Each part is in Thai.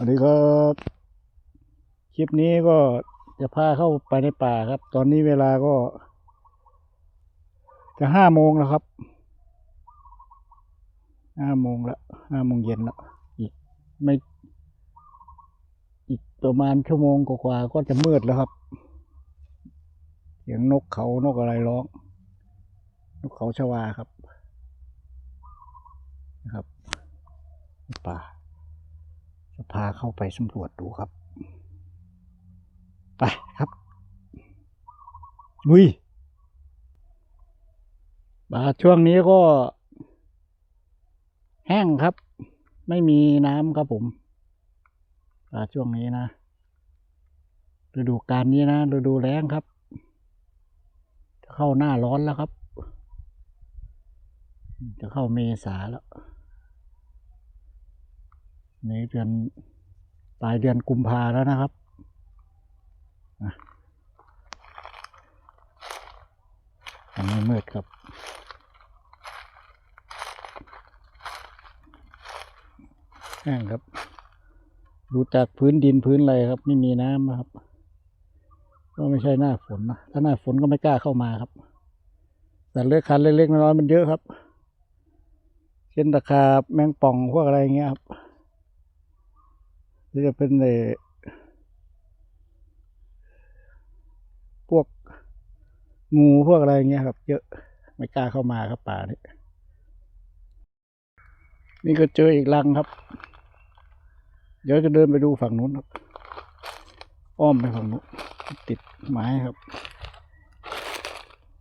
สวัสดีครับคลิปนี้ก็จะพาเข้าไปในป่าครับ ตอนนี้เวลาก็ จะห้าโมงแล้วครับห้าโมงแล้วห้าโมงเย็นแล้วอีกไม่ อีกประมาณชั่วโมงกว่าๆก็จะมืดแล้วครับเสียงนกเขานกอะไรร้อง นกเขาชวาครับนะครับ ป่าาเข้าไปสำรวจดูครับ ไปครับลุยป่าช่วงนี้ก็ แห้งครับ ไม่มีน้ำครับผมป่าช่วงนี้นะฤดูกาลนี้นะฤดูแล้งครับ จะเข้าหน้าร้อนแล้วครับ จะเข้าเมษาแล้ว นเดือนปลายเดือนกุมภาแล้วนะครับอะยังไม่มืดครับ แห้งครับ ดูจากพื้นดินพื้นอะไรครับ ไม่มีน้ำนะครับ ก็ไม่ใช่หน้าฝนนะ ถ้าหน้าฝนก็ไม่กล้าเข้ามาครับ แต่เลือกคันเล็กๆน้อยๆมันเยอะครับ เช่นตะขาบแมงป่องพวกอะไรเงี้ยครับ หรือจะเป็นเออพวกงูพวกอะไรเงี้ยครับ เยอะไม่กล้าเข้ามาครับป่านี่นี่ก็เจออีกรังครับ เดี๋ยวจะเดินไปดูฝั่งนู้นครับ อ้อมไปฝั่งนู้นติดไม้ครับ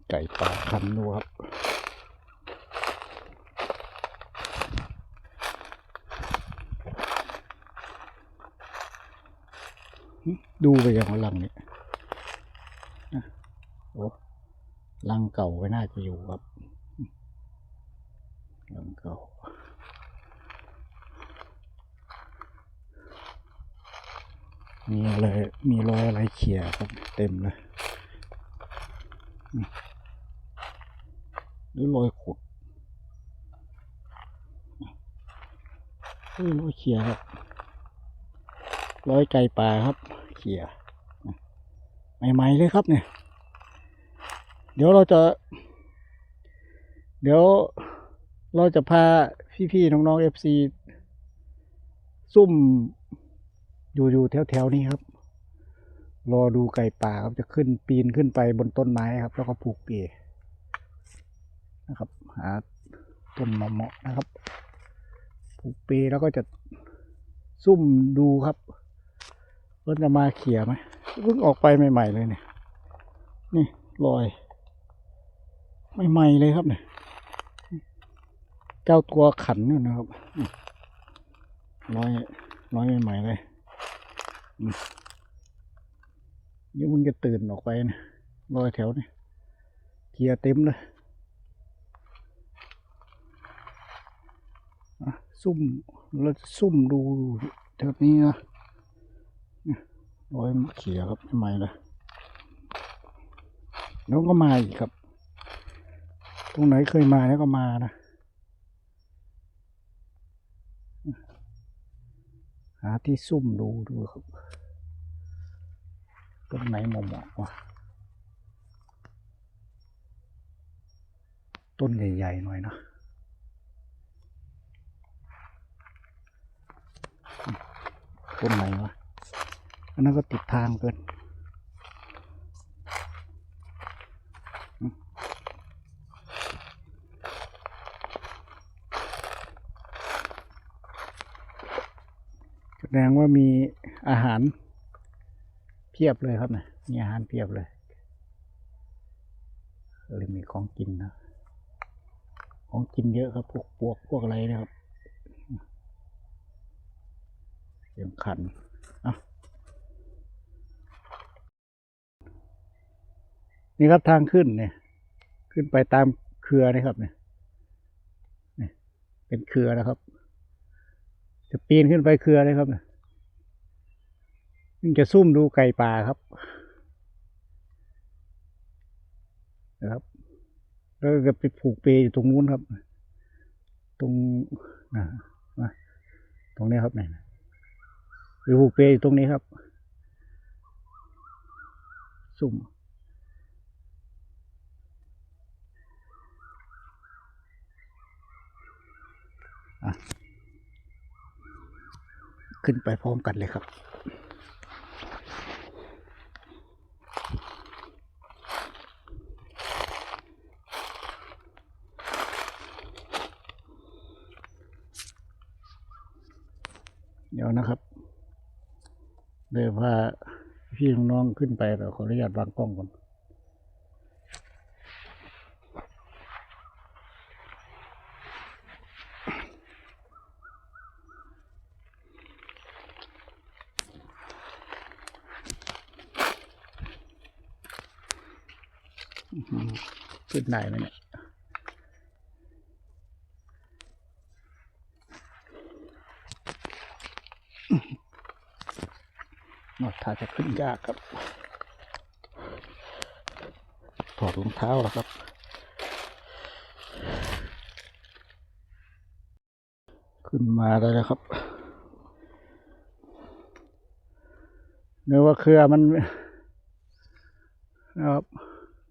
ไก่ป่าคันดูครับ ดูไปอย่างลังนี้อ่โอ้ลังเก่าก็น่าจะอยู่ครับลังเก่ามีอะไรมีรอยอะไรเขี่ยครับเต็มเลยหรือรอยขุดรอยเขี่ยครับรอยไก่ป่าครับ เขี่ยใหม่ๆเลยครับเนี่ย เดี๋ยวเราจะ เดี๋ยวเราจะพาพี่ๆน้องๆเอฟซีซุ่มอยู่อยู่แถวๆนี้ครับ รอดูไก่ป่าครับจะขึ้นปีนขึ้นไปบนต้นไม้ครับ แล้วก็ผูกเปียนะครับ หาต้นเหมาะๆนะครับ ผูกเปแล้วก็จะซุ่มดูครับ รถจะมาเขี่ยไหมเพิ่งออกไปใหม่ ๆ เลยเนี่ย นี่รอยใหม่ ๆ เลยครับเนี่ยเจ้าตัวขันอยู่นะครับนี่ร้อยร้อยใหม่ ๆ เลยอืมเดี๋ยวมึงจะตื่นออกไปนะรอยแถวนี่เกียร์เต็มเลยอะซุ่มเราจะซุ่มดูแถวนี้นะ ร้ยเขียครับทำไมล่ะแล้วก็มาอีกครับ ตรงไหนเคยมาแล้วก็มานะ หาที่ซุ่มดูดูครับ ตรงไหนเหมาะวะต้นใหญ่ ๆ หน่อยเนะต้นไหนวะ อันนั้นก็ติดทางเกินแสดงว่ามีอาหารเพียบเลยครับนะมีอาหารเพียบเลยเลยมีของกินนะ ของกินเยอะครับ พวกปวกพวกอะไรนะครับเสียงขันอะ นี่ครับทางขึ้นเนี่ย ขึ้นไปตามเครือนะครับเนี่ยเป็นเครือนะครับ จะปีนขึ้นไปเครือเลยครับเนี่ยนี่จะซุ่มดูไก่ป่าครับนะครับ แล้วจะไปผูกเปอยู่ตรงนู้นครับ ตรงนะตรงนี้ครับเนี่ยคือผูกเปอยู่ตรงนี้ครับสุ่ม ขึ้นไปพร้อมกันเลยครับ เดี๋ยวนะครับเดี๋ยวพาพี่น้องๆขึ้นไปเราขออนุญาตวางกล้องก่อน ขึ้นได้ไหมเนี่ยนอกถ้าจะขึ้นยากครับ ถอดรองเท้าแล้วครับขึ้นมาได้แล้วครับเนื้อว่าเครือมันนะครับ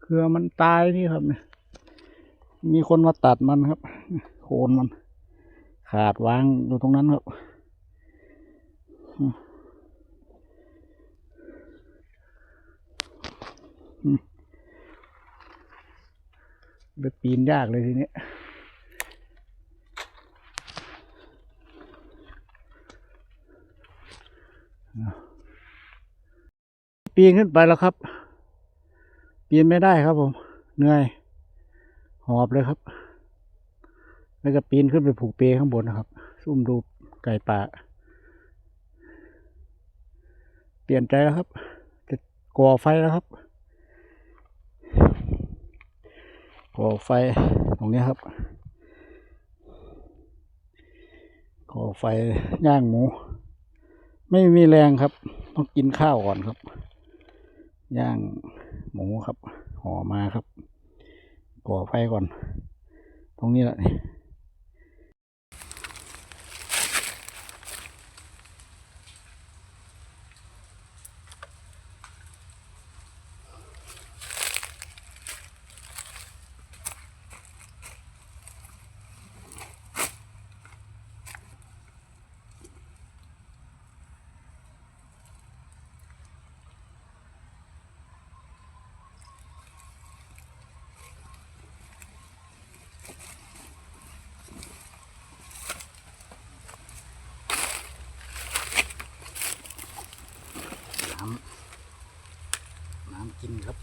เครือมันตายนี่ครับเนี่ยมีคนมาตัดมันครับ โคนมัน ขาดวางอยู่ตรงนั้นครับ ไปปีนยากเลยทีนี้ปีนขึ้นไปแล้วครับ ปีนไม่ได้ครับผมเหนื่อย หอบเลยครับ แล้วก็ปีนขึ้นไปผูกเปข้างบนนะครับ ซุ่มดูไก่ป่า เปลี่ยนใจแล้วครับ จะก่อไฟแล้วครับ ก่อไฟตรงนี้ครับ ก่อไฟย่างหมู ไม่มีแรงครับ ต้องกินข้าวก่อนครับ ย่างหมูครับห่อมาครับก่อไฟก่อน ตรงนี้แหละนี่น้ำน้ำ กินครับ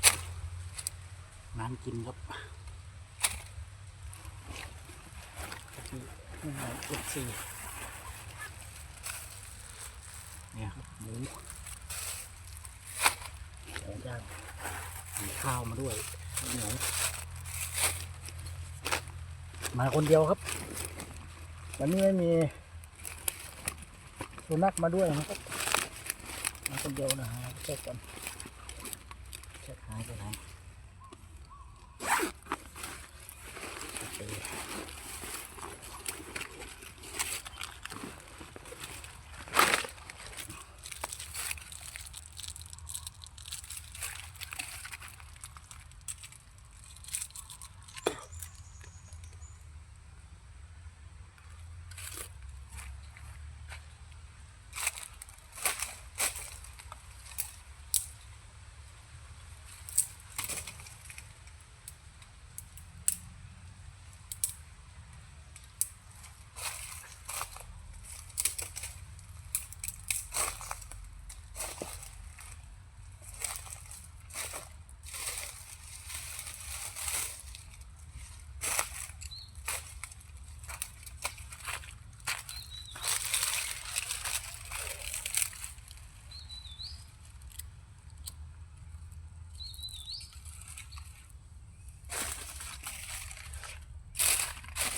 น้ำกินครับนี่ไงเจ็ดสี่เนี่ยครับหมูหมูย่างมีข้าวมาด้วยเหนียวมาคนเดียวครับ วันนี้ไม่มีสุนัขมาด้วยนะครับมาคนเดียวนะฮะเช็คก่อนเช็คหายไปไหน โอ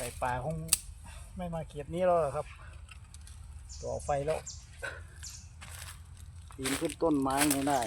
ไก่ป่าคงไม่มาเกียดนี้แล้วครับ ต่อไฟแล้วปีนขึ้นต้นไม้ไม่ได้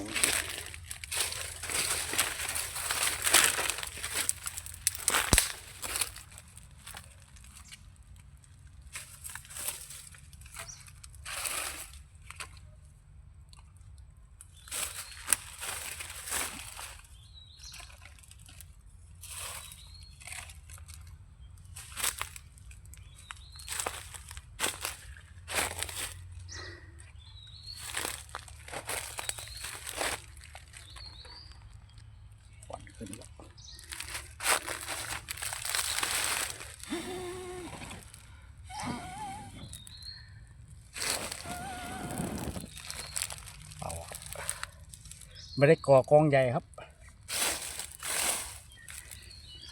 ไม่ได้ก่อกองใหญ่ครับ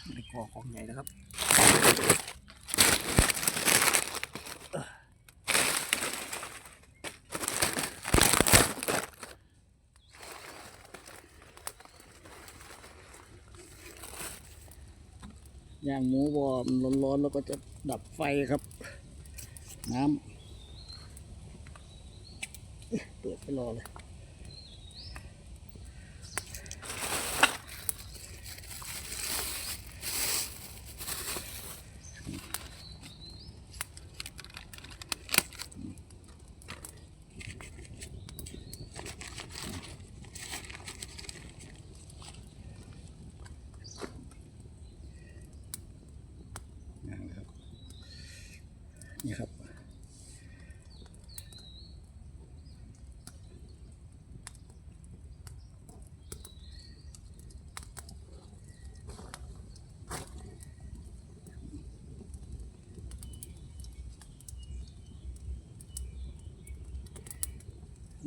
ไม่ได้ก่อกองใหญ่นะครับย่างหมูบอมร้อนๆแล้วก็จะดับไฟครับ น้ำเปิดไปรอเลย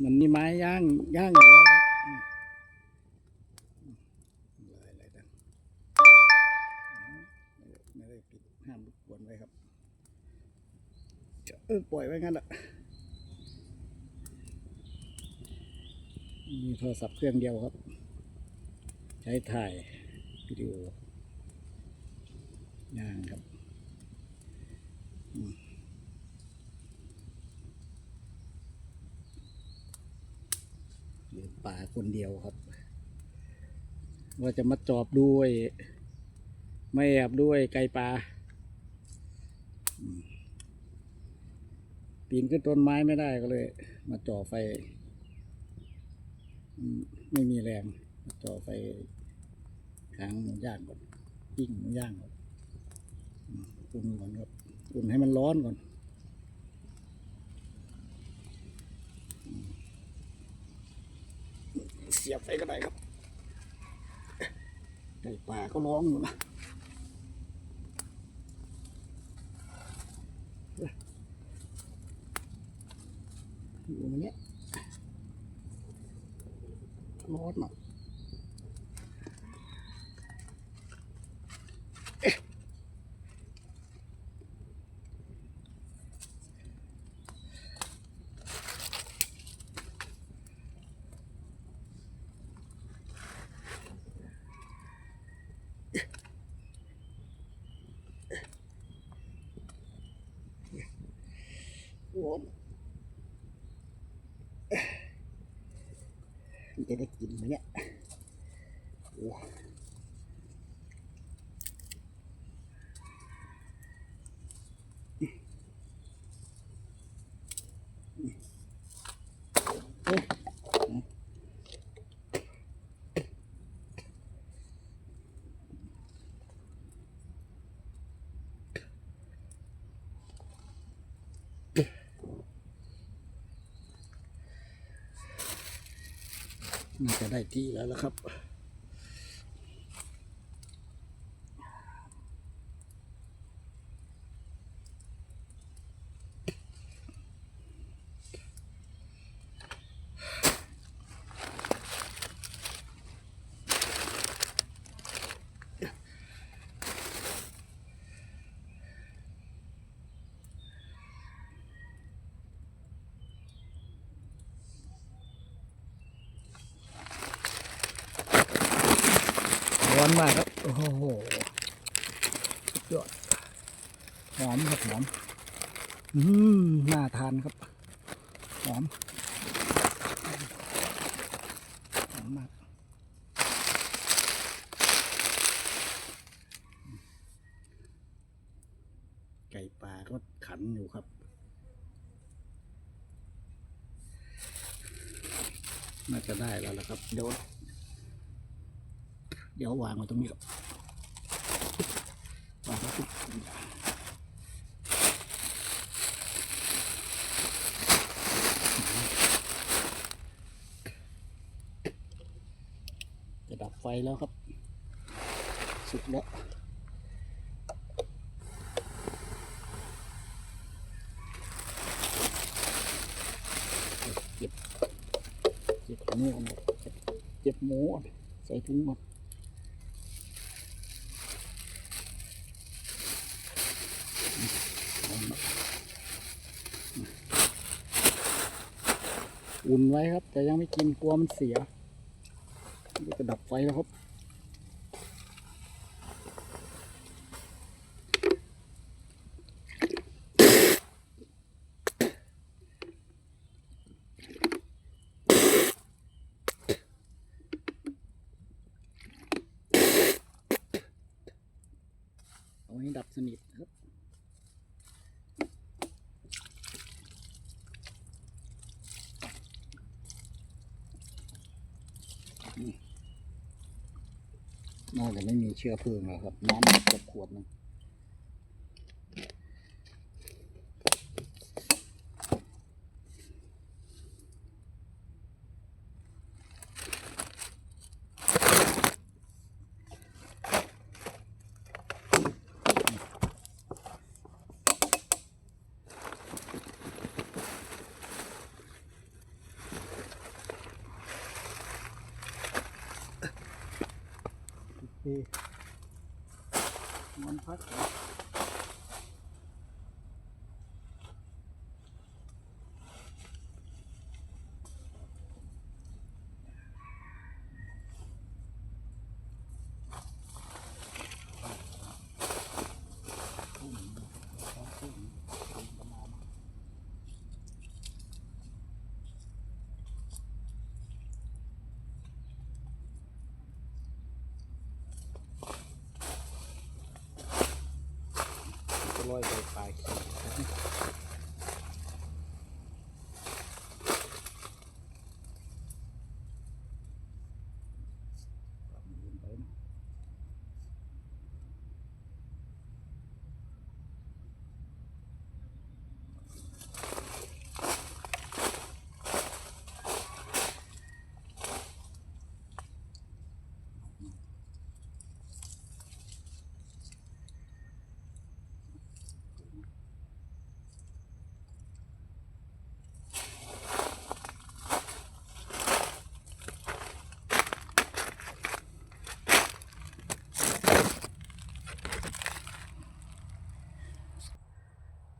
มันนี่ไม้ย่างย่างอยู่แล้วครับอืมอะไรอะไรดังไม่ได้ปิดห้ามรบกวนไว้ครับจะเออปล่อยไว้งั้นแหละมีโทรศัพท์เครื่องเดียวครับ ใช้ถ่ายวิดีโอย่างครับอืมเหลือป่า คนเดียวครับ ว่าจะมาจอบด้วย ไม่แอบด้วยไก่ปลาปีนขึ้นต้นไม้ไม่ได้ก็เลย มาจ่อไฟ ไม่มีแรง มาจ่อไฟค้างหมูย่างก่อนปิ้งหมูย่างก่อนอุ่นก่อนครับ อุ่นให้มันร้อนก่อนอืม เสียบไปก็ได้ครับไก่ป่าก็ร้องอยู่นะอยู่มันเนี้ยร้อนอะเอ๊ะร้อนมันจะได้กินไหมเนี่ย โอ้เอ๊ะน่าจะได้ที่แล้วละครับ นมากครับ โอ้โหสุดยอด หอมครับหอม อืมน่าทานครับ หอม หอมมากไก่ป่าก็ขันอยู่ครับ น่าจะได้แล้วละครับ เดี๋ยว เดี๋ยววางไว้ตรงนี้ครับวางไว้ปุ๊บจะดับไฟแล้วครับ สุกแล้วเก็บเก็บอันนี้ออกหมดเจ็บหมูใส่ถุงหมด อุ่นไว้ครับ แต่ยังไม่กินกลัวมันเสียจะดับไฟแล้วครับ เอาให้ดับสนิทครับ นี่ น่าจะไม่มีเชื้อเพลิงแล้วครับน้ำหมดเกือบขวดหนึง โอเคมันพัก ร้อยไปไปลาย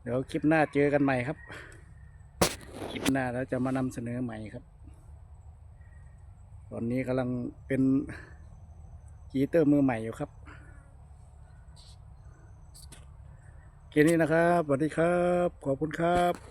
เดี๋ยวคลิปหน้าเจอกันใหม่ครับ คลิปหน้าแล้วจะมานำเสนอใหม่ครับ ตอนนี้กำลังเป็นกีเตอร์มือใหม่อยู่ครับแค่นี้นะครับสวัสดีครับ ขอบคุณครับ